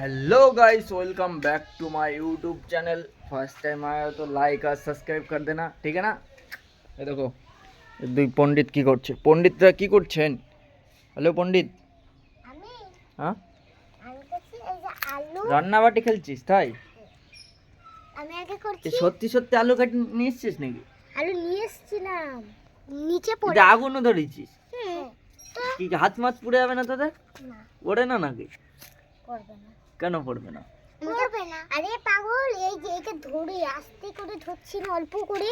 hello guys welcome back to my YouTube channel first time आया हो तो like और সাবস্ক্রাইব कर देना ঠিক আছে না এই দেখো এই দুই পণ্ডিত কি করছে পণ্ডিতরা কি করছেন হ্যালো পণ্ডিত আমি হ্যাঁ আমি করছি এই যে আলু রান্নাবাটি খেলছিস তাই আমি আগে এ করছি সত্যি সত্যি আলু কাটি নিয়ে এসছিস নাকি আলু নিয়ে এসেছিলাম নিচে পড়ে এটা আগুনও ধরেছিস হুম, তো কি হাত মাছ পুড়ে যাবে না তোদের না ওড়ে না নাকি করবে না কেন পড়বে না? পড়বে না। আরে পাগল এই যে ধরে আস্তে করে অল্প করে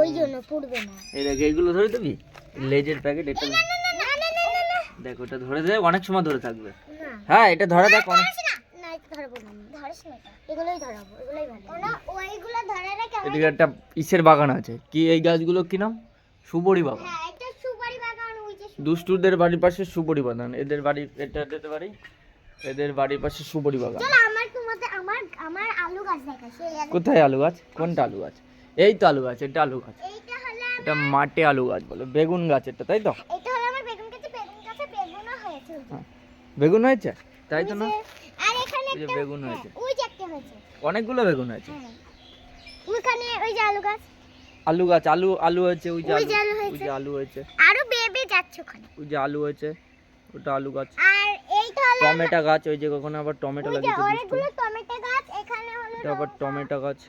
ওই জন্য পড়বে না। ধরে তুমি লেজের প্যাকেট এটা দেখ ওটা ধরে ধরে অনেক সময় ধরে থাকবে। হ্যাঁ এটা ধরে দেখ অনেক। একটা ইসের বাগান আছে। কি এই গাছগুলো কি নাম? সুবরি বাগান। দুষ্টুদের বাড়ির পাশে সুবরি বাগান। এদের বাড়ি এটা বাড়ি? এদের বাড়ির পাশে সুবরি বাগান। চলো আমার তোমাদের আমার আমার আলু গাছ দেখা কোথায় আলু গাছ? কোনটা আলু গাছ? এই তো আলু গাছ এটা আলু গাছ। এইটা হলো এটা মাঠে আলু গাছ বলে বেগুন গাছ এটা তাই তো? এটা হলো আমার বেগুন গাছে বেগুন গাছে বেগুনও হয়েছে। হ্যাঁ। বেগুন হয়েছে? তাই তো না? আর এখানে একটা- বেগুন হ্যাঁ, হয়েছে। ওই যে একটা হয়েছে। অনেকগুলো বেগুন হয়েছে? হ্যাঁ। ওইখানে ওই যে আলু গাছ। আলু গাছ আলু আলু হয়েছে ওই যে আলু। আলু ওই হয়েছে। যে আলু হয়েছে। আরও বেবে যাচ্ছে ওখানে। ওই যে আলু হয়েছে ওটা আলু গাছ। আর টমেটো গাছ ওই যে কখনো আবার টমেটো ওই যে লাগিয়েছে অনেকগুলো টমেটো গাছ এখানে হলো এটা আবার টমেটো গাছ।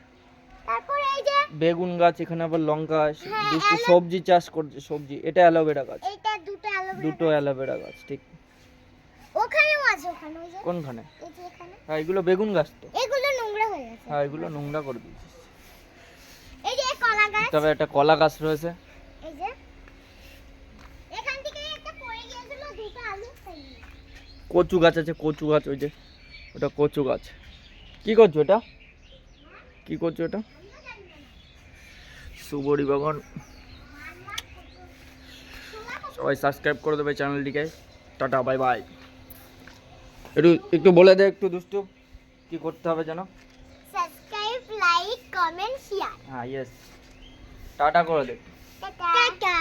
তারপর এই যে বেগুন গাছ এখানে আবার লঙ্কা হ্যাঁ, সবজি চাষ করছে সবজি। এটা অ্যালোভেরা গাছ। এইটা দুটো আলু দুটো অ্যালোভেরা গাছ ঠিক। ওখানেও আছে ওখানে ওই যে। কোনখানে? এই যে এখানে। হ্যাঁ এগুলো বেগুন গাছ তো। এগুলো নোংরা হয়ে গেছে। হ্যাঁ এগুলো নোংরা করে দিয়েছিস এই যে কলা গাছ। তবে একটা কলা গাছ রয়েছে এই যে এখান থেকে একটা পড়ে গিয়েছিল দুটো আলু খাই কচু গাছ আছে কচু গাছ ওই যে ওটা কচু গাছ। কি করছ এটা? কি করছ এটা? সুবরি বাগান সবাই সাবস্ক্রাইব করে দেবে চ্যানেলটিকে টাটা বাই বাই একটু একটু বলে দে একটু দুষ্টু কি করতে হবে যেন? সাবস্ক্রাইব লাইক কমেন্ট শেয়ার হ্যাঁ ইয়েস টাটা করে দে। টাটা।